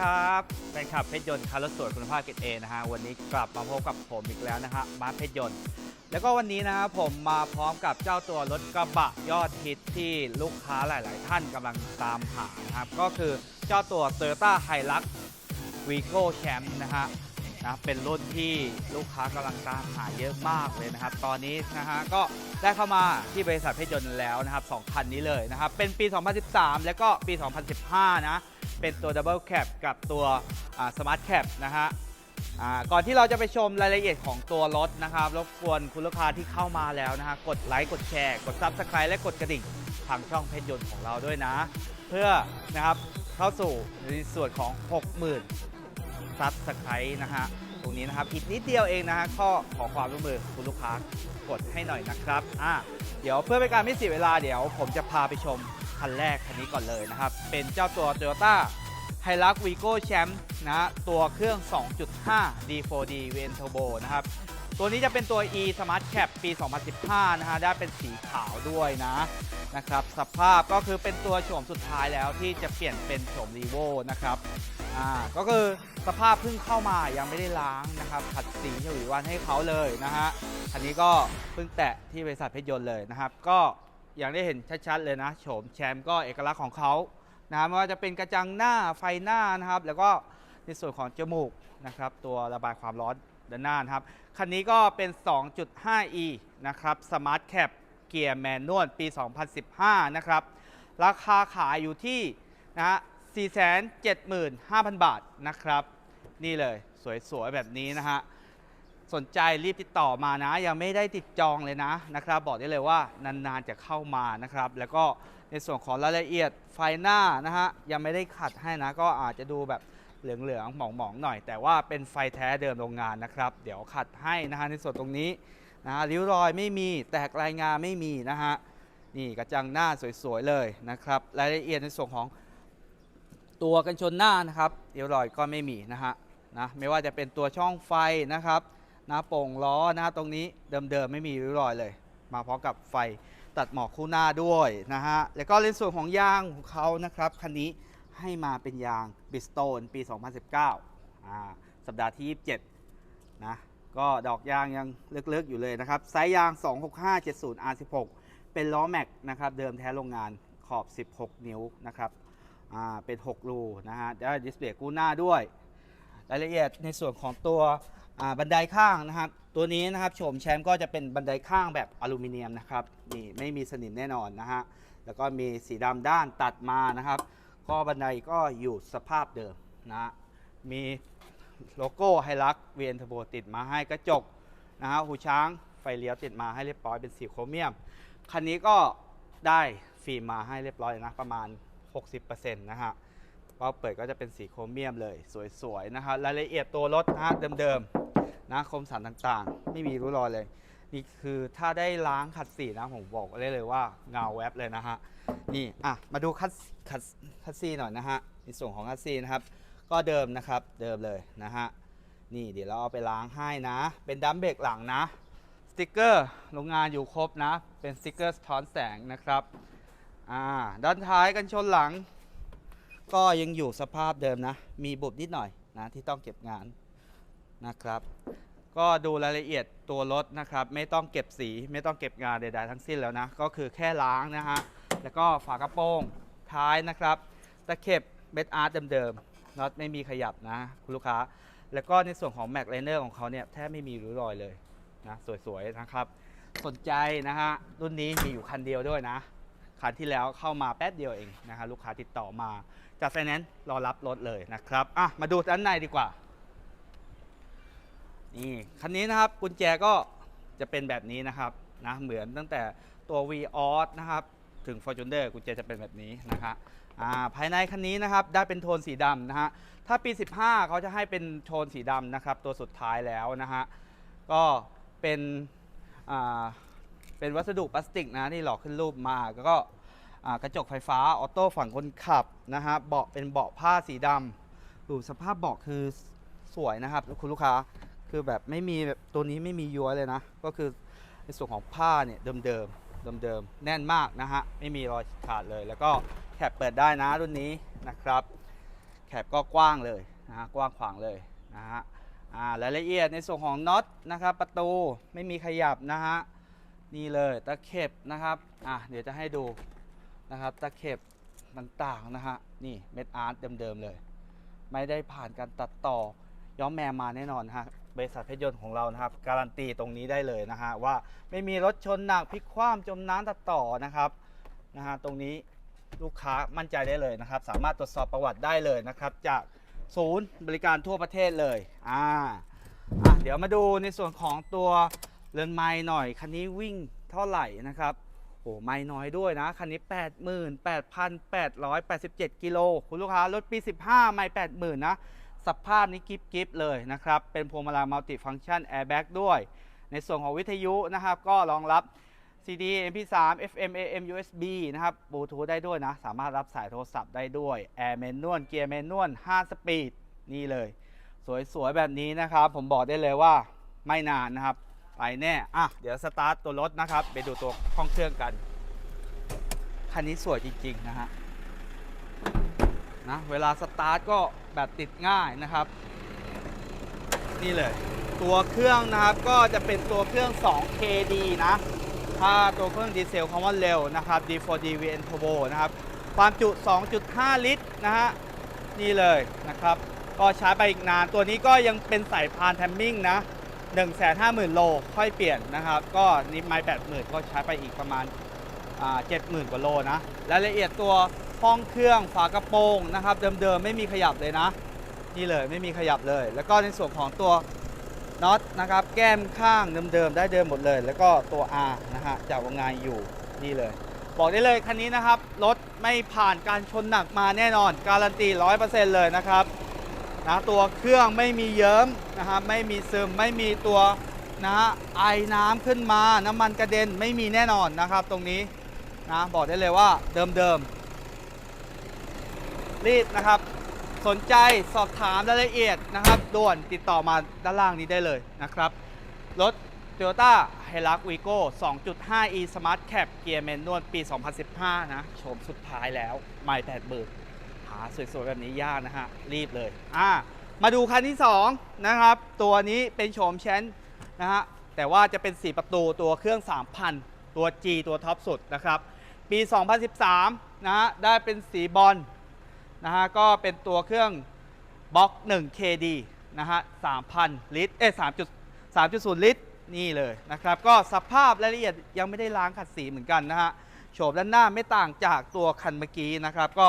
ครับแฟนคลับเพชรยนต์คาร์ลสวยคุณภาพเกรดเอนะฮะวันนี้กลับมาพบกับผมอีกแล้วนะฮะมาร์คเพชรยนต์ แล้วก็วันนี้นะครับผมมาพร้อมกับเจ้าตัวรถกระบะยอดฮิตที่ลูกค้าหลาย ๆ ท่านกำลังตามหานะครับ ก็คือเจ้าตัว Toyota Hilux Vigo Champ นะฮะนะเป็นรุ่นที่ลูกค้ากำลังตามหาเยอะมากเลยนะครับ ตอนนี้นะฮะก็ได้เข้ามาที่บริษัทเพชรยนต์แล้วนะครับสองคันนี้เลยนะครับ เป็นปี 2013 แล้วก็ปี 2015 นะ เป็นตัว Double Cap กับตัวอ่า Smart Cap นะฮะก่อนที่เราจะไปชมรายละเอียดของตัวรถนะครับรบกวนคุณลูกค้าที่เข้ามาแล้วนะฮะกดไลค์กดแชร์กด Subscribe และกดกระดิ่งทางช่องเพชรยนต์ของเราด้วยนะ เพื่อนะครับเข้าสู่ในส่วนของ 60,000 Subscribe นะฮะตรงนี้นะครับอีกนิดเดียวเองนะฮะข้อขอความร่วมมือคุณลูกค้ากดให้หน่อยนะครับอ่าเดี๋ยวเพื่อเป็นการไม่เสียเวลาเดี๋ยวผมจะพาไปชม คันแรกคันนี้ก่อนเลยนะครับ เป็นเจ้าตัว Toyota ไฮลักวีโก้แชมป์นะตัวเครื่อง 2.5 D4D v n Turbo นะครับ ตัวนี้จะเป็นตัว e Smart Cap ปี 2015 นะฮะได้เป็นสีขาวด้วยนะนะครับ สภาพก็คือเป็นตัวโฉมสุดท้ายแล้วที่จะเปลี่ยนเป็นโฉม r ีโวนะครับอ่าก็คือสภาพเพิ่งเข้ามายังไม่ได้ล้างนะครับขัดสีฉวีวันให้เขาเลยนะฮะอันนี้ก็เพิ่งแตะที่บริษัทเพชรยนต์เลยนะครับ ก็ อย่างได้เห็นชัดๆเลยนะโฉมแชมป์ก็เอกลักษณ์ของเขานะไม่ว่าจะเป็นกระจังหน้าไฟหน้านะครับ แล้วก็ในส่วนของจมูกนะครับ ตัวระบายความร้อนด้านหน้านะครับ คันนี้ก็เป็น 2.5e นะครับ Smart Cap เกียร์แมนนวลปี 2015 นะครับ ราคาขายอยู่ที่นะฮะ475,000 บาทนะครับ นี่เลยสวยๆ แบบนี้นะฮะ สนใจรีบติดต่อมานะ ยังไม่ได้ติดจองเลยนะนะครับ บอกได้เลยว่านานๆจะเข้ามานะครับ แล้วก็ในส่วนของรายละเอียดไฟหน้านะฮะยังไม่ได้ขัดให้นะ ก็อาจจะดูแบบเหลืองๆหมองๆหน่อย แต่ว่าเป็นไฟแท้เดิมโรงงานนะครับ เดี๋ยวขัดให้นะฮะในส่วนตรงนี้นะฮะริ้วรอยไม่มีแตกรายงานไม่มีนะฮะนี่กระจังหน้าสวยๆเลยนะครับ รายละเอียดในส่วนของตัวกันชนหน้านะครับริ้วรอยก็ไม่มีนะฮะนะไม่ว่าจะเป็นตัวช่องไฟนะครับ น้าโป่งล้อนะตรงนี้เดิมๆไม่มีริ้วรอยเลย มาพร้อมกับไฟตัดหมอกคู่หน้าด้วยนะฮะ แล้วก็ในส่วนของยางของเขานะครับคันนี้ให้มาเป็นยางบิสโตนปี 2019อ่าสัปดาห์ที่ 27 นะ ก็ดอกยางยังเลึกๆอยู่เลยนะครับไซส์ยาง 26570 R16 เป็นล้อแม็กนะครับเดิมแท้โรงงานขอบ 16 นิ้วนะครับอ่าเป็น 6 รูนะฮะได้ดิสเพลย์กู้หน้าด้วย รายละเอียดในส่วนของตัวบันไดข้างนะครับ ตัวนี้นะครับโฉมแชมป์ก็จะเป็นบันไดข้างแบบอลูมิเนียมนะครับนี่ไม่มีสนิมแน่นอนนะฮะแล้วก็มีสีดำด้านตัดมานะครับก็บันไดก็อยู่สภาพเดิมนะฮะมีโลโก้ไฮลักเวียนเทอร์โบติดมาให้กระจกนะฮะหูช้างไฟเลี้ยวติดมาให้เรียบร้อยเป็นสีโครเมียม คันนี้ก็ได้ฟิล์มมาให้เรียบร้อยนะประมาณ 60%นะฮะ พอเปิดก็จะเป็นสีโครเมียมเลยสวยๆนะครับรายละเอียดตัวรถนะฮะเดิมๆนะคมสันต่างๆ ไม่มีริ้วรอยเลย นี่คือถ้าได้ล้างขัดสีนะผมบอกได้เลยว่าเงาแวบเลยนะฮะนี่อะมาดูคัดคัดคัดซีหน่อยนะฮะในส่วนของคัดซีนะครับ ก็เดิมนะครับเดิมเลยนะฮะนี่เดี๋ยวเราเอาไปล้างให้นะ เป็นดัมเบรกหลังนะสติกเกอร์โรงงานอยู่ครบนะ เป็นสติกเกอร์สะท้อนแสงนะครับอ่าด้านท้ายกันชนหลัง ก็ยังอยู่สภาพเดิมนะ มีบุบนิดหน่อยนะที่ต้องเก็บงานนะครับ ก็ดูรายละเอียดตัวรถนะครับ ไม่ต้องเก็บสีไม่ต้องเก็บงานใดๆทั้งสิ้นแล้วนะ ก็คือแค่ล้างนะฮะ แล้วก็ฝากระโปรงท้ายนะครับ ตะเข็บเบดอาร์ตเดิมๆน็อตไม่มีขยับนะ คุณลูกค้า แล้วก็ในส่วนของแม็กไลเนอร์ของเขาเนี่ยแทบไม่มีริ้วรอยเลยนะสวยๆนะครับ สนใจนะฮะรุ่นนี้มีอยู่คันเดียวด้วยนะ คันที่แล้วเข้ามาแป๊บเดียวเองนะฮะลูกค้าติดต่อมาจากไฟแนนซ์รอรับรถเลยนะครับอะมาดูด้านในดีกว่านี่คันนี้นะครับกุญแจก็จะเป็นแบบนี้นะครับนะเหมือนตั้งแต่ตัว v ีออสนะครับถึง Fortuner กุญแจจะเป็นแบบนี้นะครับภายในคันนี้นะครับได้เป็นโทนสีดำนะฮะถ้าปี 15 เขาจะให้เป็นโทนสีดำนะครับตัวสุดท้ายแล้วนะฮะก็เป็นอ่า เป็นวัสดุพลาสติกนะที่หล่อขึ้นรูปมาแล้วก็กระจกไฟฟ้าออโต้ฝั่งคนขับนะฮะเบาะเป็นเบาะผ้าสีดำดูสภาพเบาะคือสวยนะครับคุณลูกค้าคือแบบไม่มีแบบตัวนี้ไม่มีย้วยเลยนะ ก็คือในส่วนของผ้าเนี่ยเดิมเดิมเดิมๆแน่นมากนะฮะไม่มีรอยขาดเลย แล้วก็แคปเปิดได้นะรุ่นนี้นะครับ แคปก็กว้างเลยนะฮะกว้างขวางเลยนะฮะอ่ารายละเอียดในส่วนของน็อตนะครับประตูไม่มีขยับนะฮะ นี่เลยตะเข็บนะครับอะเดี๋ยวจะให้ดูนะครับตะเข็บต่างๆนะฮะนี่เม็ดอาร์ตเดิมๆเลย ไม่ได้ผ่านการตัดต่อย้อมแมมมาแน่นอนฮะบริษัทเพชรยนต์ของเรานะครับ การันตีตรงนี้ได้เลยนะฮะว่าไม่มีรถชนหนักพลิกคว่ำจมน้ำตัดต่อนะครับนะฮะตรงนี้ลูกค้ามั่นใจได้เลยนะครับ สามารถตรวจสอบประวัติได้เลยนะครับ จากศูนย์บริการทั่วประเทศเลยอ่าอะเดี๋ยวมาดูในส่วนของตัว เรือนไม้หน่อย คันนี้วิ่งเท่าไหร่นะครับโอ้ไม่น้อยด้วยนะ คันนี้ 88,887 กิโล คุณลูกค้ารถปี 15 ไม่ 80,000 นะ สภาพนี้กิฟกิฟเลยนะครับ เป็นพวงมาลัยมัลติฟัง c t ชันแอร์แบ็กด้วย ในส่วนของวิทยุนะครับ ก็รองรับ CD MP3 FM AM USB นะครับบลูทูธได้ด้วยนะ สามารถรับสายโทรศัพท์ได้ด้วย แอร์แมนนวลเกียร์แมนนวล5สปีด นี่เลย สวยๆ แบบนี้นะครับ ผมบอกได้เลยว่าไม่นานนะครับ ไปแน่อะเดี๋ยวสตาร์ทตัวรถนะครับ ไปดูตัวห้องเครื่องกัน คันนี้สวยจริง ๆ นะฮะนะเวลาสตาร์ทก็แบบติดง่ายนะครับ นี่เลย ตัวเครื่องนะครับก็จะเป็นตัวเครื่อง 2KD นะ ถ้าตัวเครื่องดีเซลคำว่าเร็วนะครับ D4D VN Turbo นะครับ ความจุ 2.5 ลิตรนะฮะ นี่เลยนะครับ ก็ใช้ไปอีกนาน ตัวนี้ก็ยังเป็นสายพานแทมมิ่งนะ 150,000 โลค่อยเปลี่ยนนะครับ ก็นี่ไม่80,000 ก็ใช้ไปอีกประมาณอ่า70,000กว่าโลนะรายละเอียดตัวห้องเครื่องฝากระโปรงนะครับ เดิมๆไม่มีขยับเลยนะ นี่เลยไม่มีขยับเลย แล้วก็ในส่วนของตัวน็อตนะครับ แก้มข้างเดิมๆได้เดิมหมดเลย แล้วก็ตัว R นะฮะจากวงงานอยู่นี่เลย บอกได้เลยคันนี้นะครับรถไม่ผ่านการชนหนักมาแน่นอน การันตี 100%เลยนะครับ นะตัวเครื่องไม่มีเยิ้มนะครับไม่มีซึมไม่มีตัวนะฮะไอน้ำขึ้นมาน้ำมันกระเด็นไม่มีแน่นอนนะครับ ตรงนี้นะบอกได้เลยว่าเดิมๆรีดนะครับ สนใจสอบถามรายละเอียดนะครับด่วนติดต่อมาด้านล่างนี้ได้เลยนะครับ รถ Toyota h i l u x Vigo 2.5e Smart Cap เกียร์แมนนวลปี 2015 นะ โฉมสุดท้ายแล้ว ไม่แปดหมื่น หาสวยๆแบบนี้ยากนะฮะ รีบเลยอ่ามาดูคันที่2นะครับ ตัวนี้เป็นโฉมแชนนะฮะ แต่ว่าจะเป็น 4 ประตูตัวเครื่อง 3,000 ตัว G ตัวท็อปสุดนะครับ ปี 2013 นะฮะ ได้เป็นสีบอลนะฮะ ก็เป็นตัวเครื่องบล็อก 1 KD นะฮะ 3,000 ลิตร เอ้ย3.3.0 ลิตร นี่เลยนะครับ ก็สภาพรายละเอียดยังไม่ได้ล้างขัดสีเหมือนกันนะฮะ โฉมด้านหน้าไม่ต่างจากตัวคันเมื่อกี้นะครับ ก็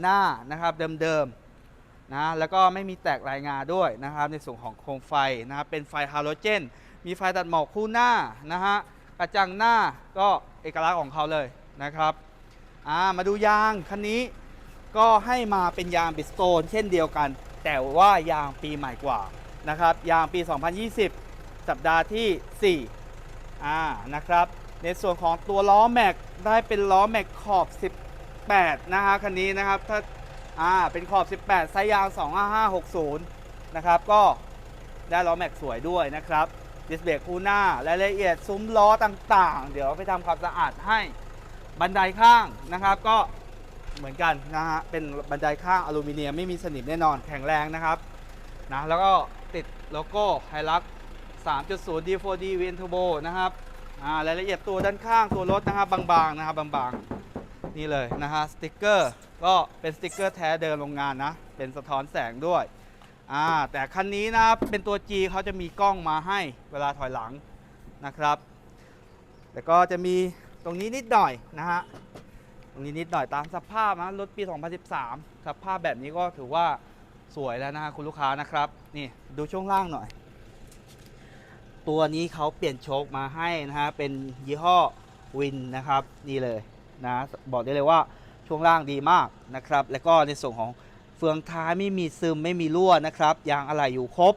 หน้านะครับเดิมๆนะแล้วก็ไม่มีแตกรายงาด้วยนะครับในส่วนของโคมไฟนะครับเป็นไฟฮาโลเจน มีไฟตัดหมอกคู่หน้านะฮะกระจังหน้าก็เอกลักษณ์ของเขาเลยนะครับมาดูยางคันนี้ก็ให้มาเป็นยางบิสโตนเช่นเดียวกัน แต่ว่ายางปีใหม่กว่านะครับยางปี 2020 สัปดาห์ที่4อ่านะครับในส่วนของตัวล้อแม็กได้เป็นล้อแม็กขอบ 18 นะฮะคันนี้นะครับถ้าอ่าเป็นขอบ 18 ไซส์ยาง 25560 นะครับ ก็ได้ล้อแม็กสวยด้วยนะครับดิสเบรกคู่หน้ารายละเอียดซุ้มล้อต่างๆ เดี๋ยวไปทำความสะอาดให้บันไดข้างนะครับก็เหมือนกันนะฮะเป็นบันไดข้างอลูมิเนียมไม่มีสนิมแน่นอนแข็งแรงนะครับนะแล้วก็ติดโลโก้ไฮลัก3.0 D4D VN Turbo นะครับอ่ารายละเอียดตัวด้านข้างตัวรถนะครับบางๆนะครับบางๆ นี่เลยนะฮะสติกเกอร์ก็เป็นสติกเกอร์แท้เดิมโรงงานนะ เป็นสะท้อนแสงด้วยอ่าแต่คันนี้นะเป็นตัว G เขาจะมีกล้องมาให้เวลาถอยหลังนะครับแต่ก็จะมีตรงนี้นิดหน่อยนะฮะตรงนี้นิดหน่อยตามสภาพนะรถปี 2013 สภาพแบบนี้ก็ถือว่าสวยแล้วนะฮะคุณลูกค้านะครับนี่ดูช่วงล่างหน่อย ตัวนี้เขาเปลี่ยนโชคมาให้นะฮะเป็นยี่ห้อวินนะครับ นี่เลย นะบอกได้เลยว่าช่วงล่างดีมากนะครับ แล้วก็ในส่วนของเฟืองท้ายไม่มีซึมไม่มีรั่วนะครับยางอะไหล่อยู่ครบ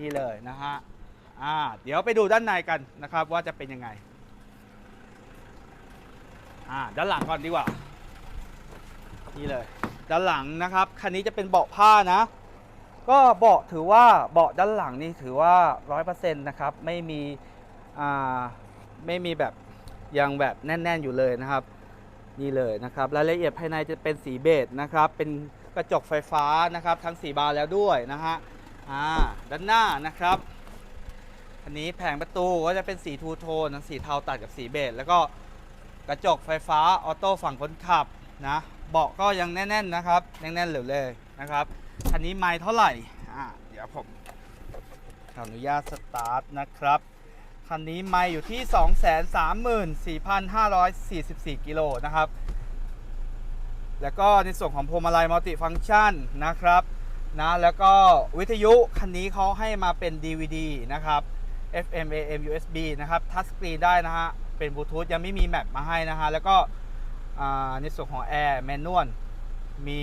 นี่เลยนะฮะอ่าเดี๋ยวไปดูด้านในกันนะครับว่าจะเป็นยังไงอ่าด้านหลังก่อนดีกว่า นี่เลย ด้านหลังนะครับคันนี้จะเป็นเบาะผ้านะ ก็เบาะถือว่าเบาะด้านหลังนี่ถือว่า100%นะครับไม่มีอ่าไม่มีแบบ ยังแบบแน่น ๆ อยู่เลยนะครับ นี่เลยนะครับรายละเอียดภายในจะเป็นสีเบจนะครับ เป็นกระจกไฟฟ้านะครับ ทั้งสีบานแล้วด้วยนะฮะอ่าด้านหน้านะครับอันนี้แผงประตูก็จะเป็นสีทูโทนสีเทาตัดกับสีเบจแล้วก็กระจกไฟฟ้าออโต้ฝั่งคนขับนะเบาะก็ยังแน่น ๆ นะครับ แน่นๆเหลือเลยนะครับคันนี้ไมล์เท่าไหร่อ่าเดี๋ยวผมขออนุญาตสตาร์ทนะครับ คันนี้ไมล์อยู่ที่ 234,544 กิโลนะครับ แล้วก็ในส่วนของพวงมาลัยมัลติฟัง c t ชันนะครับนะแล้วก็วิทยุคันนี้เขาให้มาเป็น DVD นะครับ FM AM USB นะครับทัชสกรีนได้นะฮะ เป็นบลูทูธยังไม่มีแมปมาให้นะฮะ แล้วก็ในส่วนของ Air Manual มี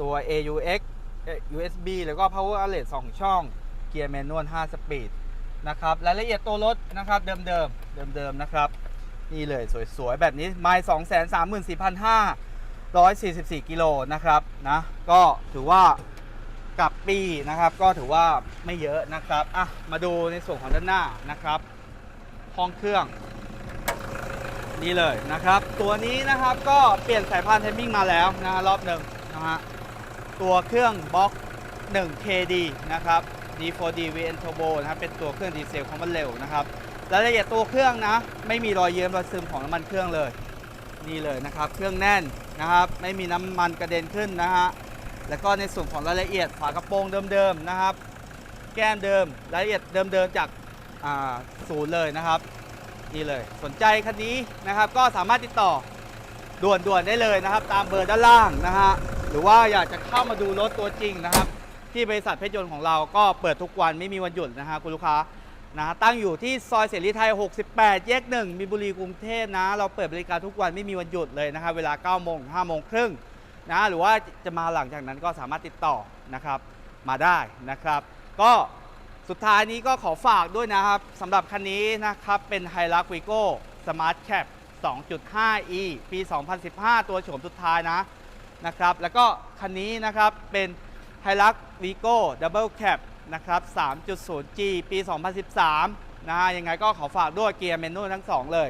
ตัว AUX เอ่อ USB แล้วก็ Power Outlet 2 ช่อง เกียร์แมนนวล5สปีด นะครับรายละเอียดตัวรถนะครับเดิมๆเดิมๆนะครับ นี่เลยสวยๆ แบบนี้ไมล์234,500 144กิโลนะครับนะก็ถือว่ากับปีนะครับก็ถือว่าไม่เยอะนะครับอะมาดูในส่วนของด้านหน้านะครับห้องเครื่อง นี่เลยนะครับ ตัวนี้นะครับก็เปลี่ยนสายพานเทมมิ่งมาแล้วนะฮะรอบหนึ่งนะฮะตัวเครื่องบล็อก 1KD นะครับ D4D VN Turbo นะครับเป็นตัวเครื่องดีเซลของมันเร็วนะครับรายละเอียดตัวเครื่องนะ ไม่มีรอยเยิ้มรอยซึมของน้ำมันเครื่องเลย นี่เลยนะครับ เครื่องแน่นนะครับ ไม่มีน้ำมันกระเด็นขึ้นนะฮะแล้วก็ในส่วนของรายละเอียดฝากระโปรงเดิมๆนะครับ แก้มเดิมรายละเอียดเดิมๆจากศูนย์เลยนะครับนี่เลยสนใจคันนี้นะครับ ก็สามารถติดต่อด่วนๆได้เลยนะครับ ตามเบอร์ด้านล่างนะฮะหรือว่าอยากจะเข้ามาดูรถตัวจริงนะครับ ที่บริษัทเพชรยนต์ของเราก็เปิดทุกวันไม่มีวันหยุดนะฮะคุณลูกค้านะตั้งอยู่ที่ซอยเสรีไทย 68 แยกหนึ่งมีบุรีกรุงเทพนะ เราเปิดบริการทุกวันไม่มีวันหยุดเลยนะครับเวลา9โมง5โมงครึ่งนะหรือว่าจะมาหลังจากนั้นก็สามารถติดต่อนะครับมาได้นะครับ ก็สุดท้ายนี้ก็ขอฝากด้วยนะครับสำหรับคันนี้นะครับเป็น h i l u x v i g o Smart Cap 2.5e ปี 2015 ตัวโฉมสุดท้ายนะนะครับ แล้วก็คันนี้นะครับเป็น h i l u x v i g o Double Cap นะครับ 3.0G ปี 2013 นะฮะ ยังไงก็ขอฝากด้วยเกียร์เมนูทั้ง 2 เลย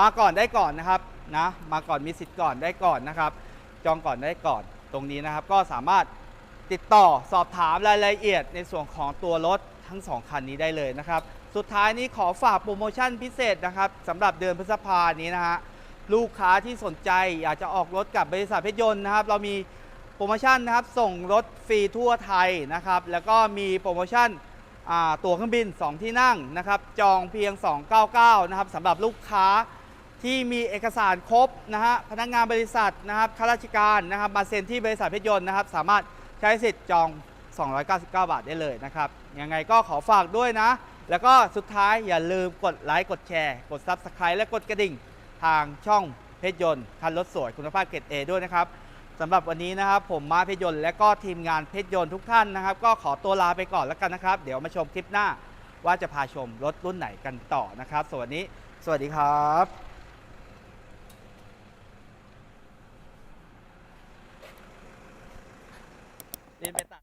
มาก่อนได้ก่อนนะครับนะ มาก่อนมีสิทธิ์ก่อนได้ก่อนนะครับ จองก่อนได้ก่อน ตรงนี้นะครับก็สามารถติดต่อสอบถามรายละเอียดในส่วนของตัวรถทั้ง 2 คันนี้ได้เลยนะครับ สุดท้ายนี้ขอฝากโปรโมชั่นพิเศษนะครับสำหรับเดือนพฤษภานี้นะฮะ ลูกค้าที่สนใจอยากจะออกรถกับบริษัทเพชรยนต์นะครับ เรามี โปรโมชั่นนะครับส่งรถฟรีทั่วไทยนะครับ แล้วก็มีโปรโมชั่นตั๋วเครื่องบิน 2 ที่นั่งนะครับ จองเพียง 299 นะครับสำหรับลูกค้าที่มีเอกสารครบนะฮะพนักงานบริษัทนะครับข้าราชการนะครับมาเซ็นที่บริษัทเพชรยนต์นะครับ สามารถใช้สิทธิ์จอง 299 บาทได้เลยนะครับ ยังไงก็ขอฝากด้วยนะ แล้วก็สุดท้ายอย่าลืมกดไลค์กดแชร์ กด Subscribe และกดกระดิ่ง ทางช่องเพชรยนต์คันรถสวยคุณภาพเกรดเอด้วยนะครับ สำหรับวันนี้นะครับ ผมมาเพชรยนและก็ทีมงานเพชรยนทุกท่านนะครับ ก็ขอตัวลาไปก่อนแล้วกันนะครับ เดี๋ยวมาชมคลิปหน้าว่าจะพาชมรถรุ่นไหนกันต่อนะครับสวัสดีสวัสดีครับเรีย